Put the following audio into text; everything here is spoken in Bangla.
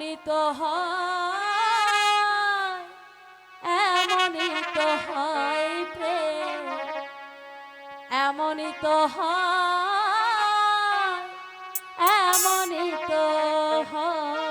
এমনই তো হয় এমনই তো হয় প্রেম এমনই তো হয় এমনই তো হয়।